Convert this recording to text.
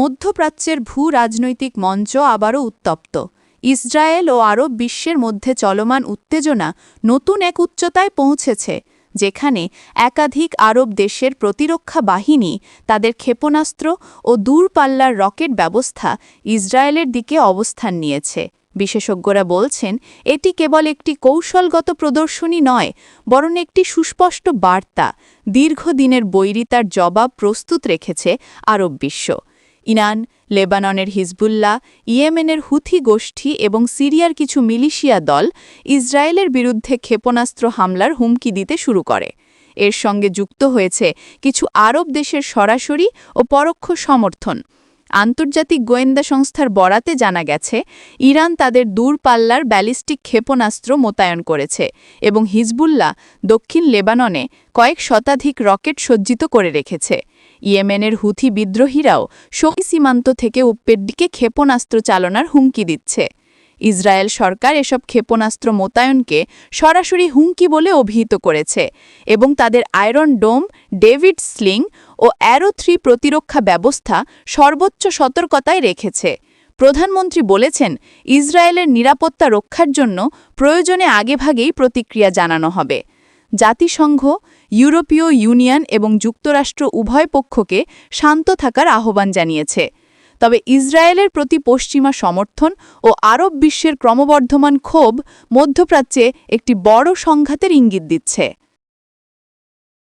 মধ্যপ্রাচ্যের ভূ রাজনৈতিক মঞ্চ আবারও উত্তপ্ত। ইসরায়েল ও আরব বিশ্বের মধ্যে চলমান উত্তেজনা নতুন এক উচ্চতায় পৌঁছেছে, যেখানে একাধিক আরব দেশের প্রতিরক্ষা বাহিনী, তাদের ক্ষেপণাস্ত্র ও দূরপাল্লার রকেট ব্যবস্থা ইসরায়েলের দিকে অবস্থান নিয়েছে। বিশেষজ্ঞরা বলছেন, এটি কেবল একটি কৌশলগত প্রদর্শনী নয়, বরং একটি সুস্পষ্ট বার্তা, দীর্ঘদিনের বৈরিতার জবাব প্রস্তুত রেখেছে আরব বিশ্ব। ইরান, লেবাননের হিজবুল্লাহ, ইয়েমেনের হুথি গোষ্ঠী এবং সিরিয়ার কিছু মিলিশিয়া দল ইসরায়েলের বিরুদ্ধে ক্ষেপণাস্ত্র হামলার হুমকি দিতে শুরু করে। এর সঙ্গে যুক্ত হয়েছে কিছু আরব দেশের সরাসরি ও পরোক্ষ সমর্থন। আন্তর্জাতিক গোয়েন্দা সংস্থার বরাতে জানা গেছে, ইরান তাদের দূরপাল্লার ব্যালিস্টিক ক্ষেপণাস্ত্র মোতায়েন করেছে এবং হিজবুল্লাহ দক্ষিণ লেবাননে কয়েক শতাধিক রকেট সজ্জিত করে রেখেছে। ইয়েমেনের হুথি বিদ্রোহীরাও শোকি সীমান্ত থেকে উপ্পের দিকে ক্ষেপণাস্ত্র চালনার হুমকি দিচ্ছে। ইসরায়েল সরকার এসব ক্ষেপণাস্ত্র মোতায়েনকে সরাসরি হুমকি বলে অভিহিত করেছে এবং তাদের আয়রন ডোম, ডেভিড স্লিং ও অ্যারো থ্রি প্রতিরক্ষা ব্যবস্থা সর্বোচ্চ সতর্কতায় রেখেছে। প্রধানমন্ত্রী বলেছেন, ইসরায়েলের নিরাপত্তা রক্ষার জন্য প্রয়োজনে আগেভাগেই প্রতিক্রিয়া জানানো হবে। জাতিসংঘ, ইউরোপীয় ইউনিয়ন এবং যুক্তরাষ্ট্র উভয় পক্ষকে শান্ত থাকার আহ্বান জানিয়েছে। তবে ইসরায়েলের প্রতি পশ্চিমা সমর্থন ও আরব বিশ্বের ক্রমবর্ধমান ক্ষোভ মধ্যপ্রাচ্যে একটি বড় সংঘাতের ইঙ্গিত দিচ্ছে।